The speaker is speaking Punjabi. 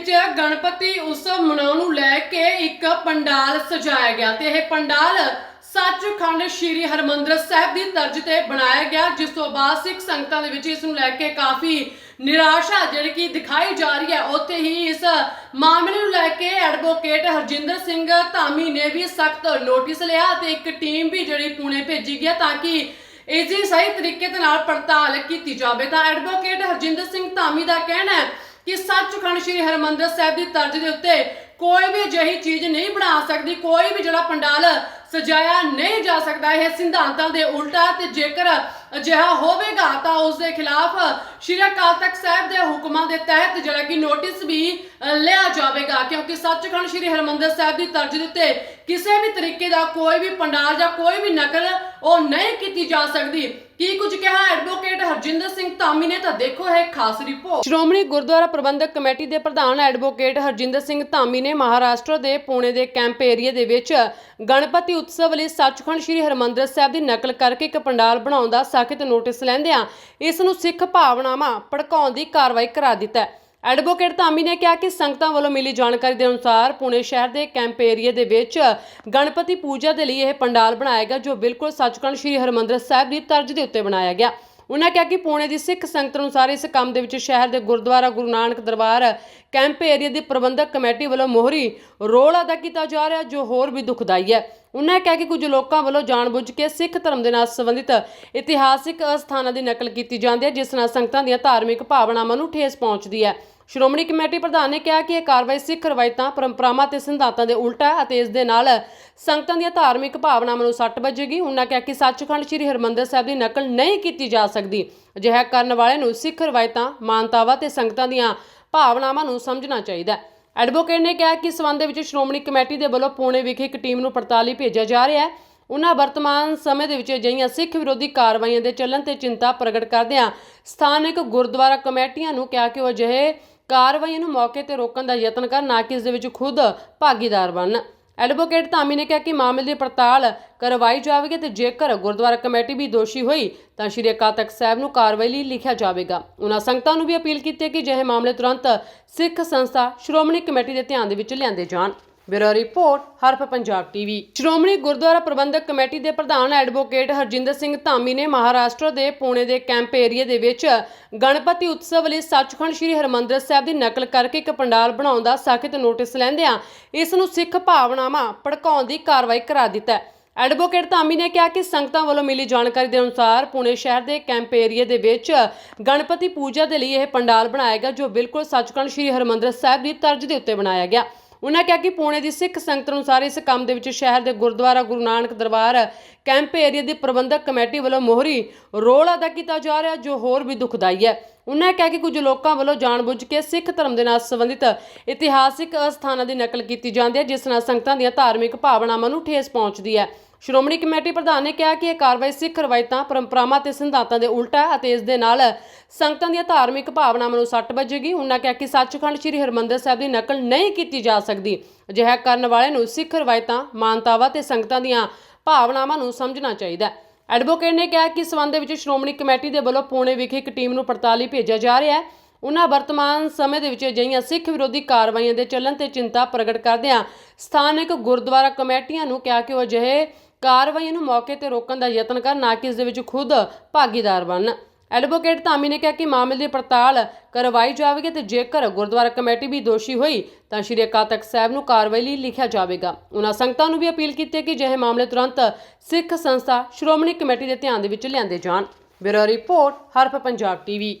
ਵਿੱਚ ਗਣਪਤੀ ਉਤਸਵ ਮਨਾਉਣ ਨੂੰ ਲੈ ਕੇ ਇੱਕ ਪੰਡਾਲ ਸਜਾਇਆ ਗਿਆ ਤੇ ਇਹ ਪੰਡਾਲ ਸੱਚਖੰਡ ਸ੍ਰੀ ਹਰਮੰਦਰ ਸਾਹਿਬ ਦੀ ਤਰਜ਼ ਤੇ ਬਣਾਇਆ ਗਿਆ, ਜਿਸ ਤੋਂ ਬਾਅਦ ਸਿੱਖ ਸੰਗਤਾਂ ਦੇ ਵਿੱਚ ਇਸ ਨੂੰ ਲੈ ਕੇ ਕਾਫੀ ਨਿਰਾਸ਼ਾ ਜਿਹੜੀ ਕਿ ਦਿਖਾਈ ਜਾ ਰਹੀ ਹੈ। ਉੱਥੇ ਹੀ ਇਸ ਮਾਮਲੇ ਨੂੰ ਲੈ ਕੇ ਐਡਵੋਕੇਟ ਹਰਜਿੰਦਰ ਸਿੰਘ ਧਾਮੀ ਨੇ ਵੀ ਸਖਤ ਨੋਟਿਸ ਲਿਆ ਤੇ ਇੱਕ ਟੀਮ ਵੀ ਜਿਹੜੀ ਪੁਣੇ ਭੇਜੀ ਗਿਆ ਤਾਂ ਕਿ ਇਸ ਦੀ ਸਹੀ ਤਰੀਕੇ ਦੇ ਨਾਲ ਪੜਤਾਲ ਕੀਤੀ ਜਾਵੇ। ਤਾਂ ਐਡਵੋਕੇਟ ਹਰਜਿੰਦਰ ਸਿੰਘ ਧਾਮੀ ਦਾ ਕਹਿਣਾ ਹੈ ਕਿ ਸੱਚਖੰਡ ਸ੍ਰੀ ਹਰਮੰਦਰ ਸਾਹਿਬ ਦੀ ਤਰਜ਼ ਦੇ ਉੱਤੇ ਕੋਈ ਵੀ ਅਜਿਹੀ ਚੀਜ਼ ਨਹੀਂ ਬਣਾ ਸਕਦੀ, ਕੋਈ ਵੀ ਜਿਹੜਾ ਪੰਡਾਲ ਸਜਾਇਆ ਨਹੀਂ ਜਾ ਸਕਦਾ, ਇਹ ਸਿਧਾਂਤਾਂ ਦੇ ਉਲਟਾ ਤੇ ਜੇਕਰ ਅਜਿਹਾ ਹੋਵੇਗਾ ਤਾਂ ਉਸ ਦੇ ਖਿਲਾਫ ਸ਼੍ਰੀ ਅਕਾਲ ਤਖਤ ਸਾਹਿਬ ਦੇ ਹੁਕਮਾਂ ਦੇ ਤਹਿਤ ਜਿਹੜਾ ਕਿ ਨੋਟਿਸ ਵੀ ਲਿਆ ਜਾਵੇਗਾ। ਕਿਉਂਕਿ ਸੱਚਖੰਡ ਸ੍ਰੀ ਹਰਮੰਦਰ ਸਾਹਿਬ ਦੀ ਤਰਜ਼ ਦੇ ਉੱਤੇ ਕਿਸੇ ਵੀ ਤਰੀਕੇ ਦਾ ਕੋਈ ਵੀ ਪੰਡਾਲ ਜਾਂ ਕੋਈ ਵੀ ਨਕਲ ਉਹ ਨਹੀਂ ਕੀਤੀ ਜਾ ਸਕਦੀ। ਕੀ ਕੁਝ ਕਿਹਾ ਐਡਵੋਕੇਟ ਹਰਜਿੰਦਰ ਸਿੰਘ ਧਾਮੀ ਨੇ ਤਾਂ ਦੇਖੋ ਇਹ ਖਾਸ ਰਿਪੋਰਟ। ਸ਼੍ਰੋਮਣੀ ਗੁਰਦੁਆਰਾ ਪ੍ਰਬੰਧਕ ਕਮੇਟੀ ਦੇ ਪ੍ਰਧਾਨ ਐਡਵੋਕੇਟ ਹਰਜਿੰਦਰ ਸਿੰਘ ਧਾਮੀ ਨੇ ਮਹਾਰਾਸ਼ਟਰ ਦੇ ਪੁਣੇ ਦੇ ਕੈਂਪ ਏਰੀਆ ਦੇ ਵਿੱਚ ਗਣਪਤੀ ਉਤਸਵ ਲਈ ਸੱਚਖੰਡ ਸ੍ਰੀ ਹਰਮੰਦਰ ਸਾਹਿਬ ਦੀ ਨਕਲ ਕਰਕੇ ਇੱਕ ਪੰਡਾਲ ਬਣਾਉਣ ਦਾ ਸਖਤ ਨੋਟਿਸ ਲੈਂਦਿਆਂ ਇਸ ਨੂੰ ਸਿੱਖ ਭਾਵਨਾਵਾਂ ਭੜਕਾਉਣ ਦੀ ਕਾਰਵਾਈ ਕਰਾ ਦਿੱਤਾ ਹੈ। ਐਡਵੋਕੇਟ ਧਾਮੀ ਨੇ ਕਿਹਾ ਕਿ ਸੰਗਤਾਂ ਵੱਲੋਂ ਮਿਲੀ ਜਾਣਕਾਰੀ ਦੇ ਅਨੁਸਾਰ ਪੁਣੇ ਸ਼ਹਿਰ ਦੇ ਕੈਂਪ ਏਰੀਆ ਦੇ ਵਿੱਚ ਗਣਪਤੀ ਪੂਜਾ ਦੇ ਲਈ ਇਹ ਪੰਡਾਲ ਬਣਾਇਆ ਗਿਆ, ਜੋ ਬਿਲਕੁਲ ਸੱਚਖੰਡ ਸ੍ਰੀ ਹਰਮੰਦਰ ਸਾਹਿਬ ਦੀ ਤਰਜ਼ ਦੇ ਉੱਤੇ ਬਣਾਇਆ ਗਿਆ। ਉਹਨਾਂ ਕਿਹਾ ਕਿ ਪੁਣੇ ਦੀ ਸਿੱਖ ਸੰਗਤ ਅਨੁਸਾਰ ਇਸ ਕੰਮ ਦੇ ਵਿੱਚ ਸ਼ਹਿਰ ਦੇ ਗੁਰਦੁਆਰਾ ਗੁਰੂ ਨਾਨਕ ਦਰਬਾਰ, ਕੈਂਪ ਏਰੀਆ ਦੀ ਪ੍ਰਬੰਧਕ ਕਮੇਟੀ ਵੱਲੋਂ ਮੋਹਰੀ ਰੋਲ ਅਦਾ ਕੀਤਾ ਜਾ ਰਿਹਾ, ਜੋ ਹੋਰ ਵੀ ਦੁਖਦਾਈ ਹੈ। ਉਹਨਾਂ ਕਿਹਾ ਕਿ ਕੁਝ ਲੋਕਾਂ ਵੱਲੋਂ ਜਾਣਬੁੱਝ ਕੇ ਸਿੱਖ ਧਰਮ ਦੇ ਨਾਲ ਸੰਬੰਧਿਤ ਇਤਿਹਾਸਿਕ ਅਸਥਾਨਾਂ ਦੀ ਨਕਲ ਕੀਤੀ ਜਾਂਦੀ ਹੈ, ਜਿਸ ਨਾਲ ਸੰਗਤਾਂ ਦੀਆਂ ਧਾਰਮਿਕ ਭਾਵਨਾਵਾਂ ਨੂੰ ਠੇਸ ਪਹੁੰਚਦੀ ਹੈ। ਸ਼੍ਰੋਮਣੀ ਕਮੇਟੀ ਪ੍ਰਧਾਨ ਨੇ ਕਿਹਾ ਕਿ ਇਹ ਕਾਰਵਾਈ ਸਿੱਖ ਰਵਾਇਤਾਂ, ਪਰੰਪਰਾਵਾਂ ਤੇ ਸਿਧਾਂਤਾਂ ਦੇ ਉਲਟ ਹੈ ਅਤੇ ਇਸ ਦੇ ਨਾਲ ਸੰਗਤਾਂ ਦੀਆਂ ਧਾਰਮਿਕ ਭਾਵਨਾਵਾਂ ਨੂੰ ਸੱਟ ਵੱਜੇਗੀ। ਉਹਨਾਂ ਕਿਹਾ ਕਿ ਸੱਚਖੰਡ ਸ੍ਰੀ ਹਰਮੰਦਰ ਸਾਹਿਬ ਦੀ ਨਕਲ ਨਹੀਂ ਕੀਤੀ ਜਾ ਸਕਦੀ। ਅਜਿਹਾ ਕਰਨ ਵਾਲੇ ਨੂੰ ਸਿੱਖ ਰਵਾਇਤਾਂ, ਮਾਨਤਾਵਾਂ ਤੇ ਸੰਗਤਾਂ ਦੀਆਂ ਭਾਵਨਾਵਾਂ ਨੂੰ ਸਮਝਣਾ ਚਾਹੀਦਾ ਹੈ। ਐਡਵੋਕੇਟ ਨੇ ਕਿਹਾ ਕਿ ਇਸ ਸੰਬੰਧ ਦੇ ਵਿੱਚ ਸ਼੍ਰੋਮਣੀ ਕਮੇਟੀ ਦੇ ਵੱਲੋਂ ਪੂਣੇ ਵਿਖੇ ਇੱਕ ਟੀਮ ਨੂੰ ਪੜਤਾਲੀ ਭੇਜਿਆ ਜਾ ਰਿਹਾ ਹੈ। ਉਹਨਾਂ ਵਰਤਮਾਨ ਸਮੇਂ ਦੇ ਵਿੱਚ ਅਜਿਹੀਆਂ ਸਿੱਖ ਵਿਰੋਧੀ ਕਾਰਵਾਈਆਂ ਦੇ ਚੱਲਣ ਤੇ ਚਿੰਤਾ ਪ੍ਰਗਟ ਕਰਦਿਆਂ ਸਥਾਨਕ ਗੁਰਦੁਆਰਾ ਕਮੇਟੀਆਂ ਨੂੰ ਕਿਹਾ ਕਿ ਉਹ ਅਜਿਹੇ ਕਾਰਵਾਈਆਂ ਨੂੰ ਮੌਕੇ ਤੇ ਰੋਕਣ ਦਾ ਯਤਨ ਕਰਨ, ਨਾ ਕਿ ਇਸ ਦੇ ਵਿੱਚ ਖੁਦ ਭਾਗੀਦਾਰ ਬਣਨ। ਐਡਵੋਕੇਟ ਧਾਮੀ ਨੇ ਕਿਹਾ ਕਿ ਮਾਮਲੇ ਦੀ ਪੜਤਾਲ ਕਰਵਾਈ ਜਾਵੇਗੀ ਤੇ ਜੇਕਰ ਗੁਰਦੁਆਰਾ ਕਮੇਟੀ ਵੀ ਦੋਸ਼ੀ ਹੋਈ, ਤਾਂ ਸ਼੍ਰੀ ਅਕਾਲ ਤਖਤ ਸਾਹਿਬ ਨੂੰ ਕਾਰਵਾਈ ਲਈ ਲਿਖਿਆ ਜਾਵੇਗਾ। ਉਹਨਾਂ ਸੰਗਤਾਂ ਨੂੰ ਵੀ ਅਪੀਲ ਕੀਤੀ ਹੈ ਕਿ ਅਜਿਹੇ ਮਾਮਲੇ ਤੁਰੰਤ ਸਿੱਖ ਸੰਸਥਾ ਸ਼੍ਰੋਮਣੀ ਕਮੇਟੀ ਦੇ ਧਿਆਨ ਦੇ ਵਿੱਚ ਲਿਆਂਦੇ ਜਾਣ। Bureau report, Harf Punjab TV. Shiromani Gurdwara Prabandhak committee ਦੇ ਪ੍ਰਧਾਨ ਐਡਵੋਕੇਟ ਹਰਜਿੰਦਰ ਸਿੰਘ ਧਾਮੀ ਨੇ ਮਹਾਰਾਸ਼ਟਰ ਦੇ ਪੁਣੇ ਦੇ ਕੈਂਪ ਏਰੀਆ ਦੇ ਵਿੱਚ ਗਣਪਤੀ ਉਤਸਵ ਲਈ ਸੱਚਖੰਡ ਸ੍ਰੀ ਹਰਮੰਦਰ ਸਾਹਿਬ ਦੀ ਨਕਲ ਕਰਕੇ ਇੱਕ ਪੰਡਾਲ ਬਣਾਉਣ ਦਾ ਸਖਤ ਨੋਟਿਸ ਲੈਂਦਿਆਂ ਇਸ ਨੂੰ ਸਿੱਖ ਭਾਵਨਾਵਾਂ ਭੜਕਾਉਣ ਦੀ ਕਾਰਵਾਈ ਕਰਾ ਦਿੱਤਾ ਹੈ। ਐਡਵੋਕੇਟ ਧਾਮੀ ਨੇ ਕਿਹਾ ਕਿ ਸੰਗਤਾਂ ਵੱਲੋਂ ਮਿਲੀ ਜਾਣਕਾਰੀ ਦੇ ਅਨੁਸਾਰ ਪੁਣੇ ਸ਼ਹਿਰ ਦੇ ਕੈਂਪ ਏਰੀਆ ਦੇ ਵਿੱਚ ਗਣਪਤੀ ਪੂਜਾ ਦੇ ਲਈ ਇਹ ਪੰਡਾਲ ਬਣਾਇਆ ਗਿਆ, ਜੋ ਬਿਲਕੁਲ ਸੱਚਖੰਡ ਸ੍ਰੀ ਹਰਮੰਦਰ ਸਾਹਿਬ ਦੀ ਤਰਜ਼ ਦੇ ਉੱਤੇ ਬਣਾਇਆ ਗਿਆ। ਉਹਨਾਂ ਕਿਹਾ ਕਿ ਪੁਣੇ ਦੀ ਸਿੱਖ ਸੰਗਤ ਅਨੁਸਾਰ ਇਸ ਕੰਮ ਦੇ ਵਿੱਚ ਸ਼ਹਿਰ ਦੇ ਗੁਰਦੁਆਰਾ ਗੁਰੂ ਨਾਨਕ ਦਰਬਾਰ ਕੈਂਪ ਏਰੀਆ ਦੀ ਪ੍ਰਬੰਧਕ ਕਮੇਟੀ ਵੱਲੋਂ ਮੋਹਰੀ ਰੋਲ ਅਦਾ ਕੀਤਾ ਜਾ ਰਿਹਾ, ਜੋ ਹੋਰ ਵੀ ਦੁਖਦਾਈ ਹੈ। ਉਹਨਾਂ ਕਿਹਾ ਕਿ ਕੁਝ ਲੋਕਾਂ ਵੱਲੋਂ ਜਾਣਬੁੱਝ ਕੇ ਸਿੱਖ ਧਰਮ ਦੇ ਨਾਲ ਸੰਬੰਧਿਤ ਇਤਿਹਾਸਿਕ ਅਸਥਾਨਾਂ ਦੀ ਨਕਲ ਕੀਤੀ ਜਾਂਦੀ ਹੈ, ਜਿਸ ਨਾਲ ਸੰਗਤਾਂ ਦੀਆਂ ਧਾਰਮਿਕ ਭਾਵਨਾਵਾਂ ਨੂੰ ਠੇਸ ਪਹੁੰਚਦੀ ਹੈ। ਸ਼੍ਰੋਮਣੀ ਕਮੇਟੀ ਪ੍ਰਧਾਨ ਨੇ ਕਿਹਾ ਕਿ ਇਹ ਕਾਰਵਾਈ ਸਿੱਖ ਰਵਾਇਤਾਂ, ਪਰੰਪਰਾਵਾਂ ਤੇ ਸਿਧਾਂਤਾਂ ਦੇ ਉਲਟ ਹੈ ਅਤੇ ਇਸ ਦੇ ਨਾਲ ਸੰਗਤਾਂ ਦੀਆਂ ਧਾਰਮਿਕ ਭਾਵਨਾਵਾਂ ਨੂੰ ਸੱਟ ਵੱਜੇਗੀ। ਉਹਨਾਂ ਕਿਹਾ ਕਿ ਸੱਚਖੰਡ ਸ੍ਰੀ ਹਰਮੰਦਰ ਸਾਹਿਬ ਦੀ ਨਕਲ ਨਹੀਂ ਕੀਤੀ ਜਾ ਸਕਦੀ। ਅਜਿਹਾ ਕਰਨ ਵਾਲੇ ਨੂੰ ਸਿੱਖ ਰਵਾਇਤਾਂ, ਮਾਨਤਾਵਾਂ ਤੇ ਸੰਗਤਾਂ ਦੀਆਂ ਭਾਵਨਾਵਾਂ ਨੂੰ ਸਮਝਣਾ ਚਾਹੀਦਾ ਹੈ। ਐਡਵੋਕੇਟ ਨੇ ਕਿਹਾ ਕਿ ਇਸ ਸੰਬੰਧ ਵਿੱਚ ਸ਼੍ਰੋਮਣੀ ਕਮੇਟੀ ਦੇ ਵੱਲੋਂ ਪੂਣੇ ਵਿਖੇ ਇੱਕ ਟੀਮ ਨੂੰ ਪੜਤਾਲੀ ਭੇਜਿਆ ਜਾ ਰਿਹਾ ਹੈ। ਉਹਨਾਂ ਵਰਤਮਾਨ ਸਮੇਂ ਦੇ ਵਿੱਚ ਅਜਿਹੀਆਂ ਸਿੱਖ ਵਿਰੋਧੀ ਕਾਰਵਾਈਆਂ ਦੇ ਚੱਲਣ ਤੇ ਚਿੰਤਾ ਪ੍ਰਗਟ ਕਰਦਿਆਂ ਸਥਾਨਕ ਗੁਰਦੁਆਰਾ ਕਮੇਟੀਆਂ ਨੂੰ ਕਿਹਾ ਕਿ ਉਹ ਅਜਿਹੇ ਕਾਰਵਾਈਆਂ ਨੂੰ ਮੌਕੇ ਤੇ ਰੋਕਣ ਦਾ ਯਤਨ ਕਰਨ, ਨਾ ਕਿ ਇਸ ਦੇ ਵਿੱਚ ਖੁਦ ਭਾਗੀਦਾਰ ਬਣਨ। ਐਡਵੋਕੇਟ ਧਾਮੀ ਨੇ ਕਿਹਾ ਕਿ ਮਾਮਲੇ ਦੀ ਪੜਤਾਲ ਕਰਵਾਈ ਜਾਵੇਗੀ ਤੇ ਜੇਕਰ ਗੁਰਦੁਆਰਾ ਕਮੇਟੀ ਵੀ ਦੋਸ਼ੀ ਹੋਈ, ਤਾਂ ਸ਼੍ਰੀ ਅਕਾਲ ਤਖਤ ਸਾਹਿਬ ਨੂੰ ਕਾਰਵਾਈ ਲਈ ਲਿਖਿਆ ਜਾਵੇਗਾ। ਉਹਨਾਂ ਸੰਗਤਾਂ ਨੂੰ ਵੀ ਅਪੀਲ ਕੀਤੀ ਹੈ ਕਿ ਅਜਿਹੇ ਮਾਮਲੇ ਤੁਰੰਤ ਸਿੱਖ ਸੰਸਥਾ ਸ਼੍ਰੋਮਣੀ ਕਮੇਟੀ ਦੇ ਧਿਆਨ ਦੇ ਵਿੱਚ ਲਿਆਂਦੇ ਜਾਣ। Bureau report, Harf Punjab TV.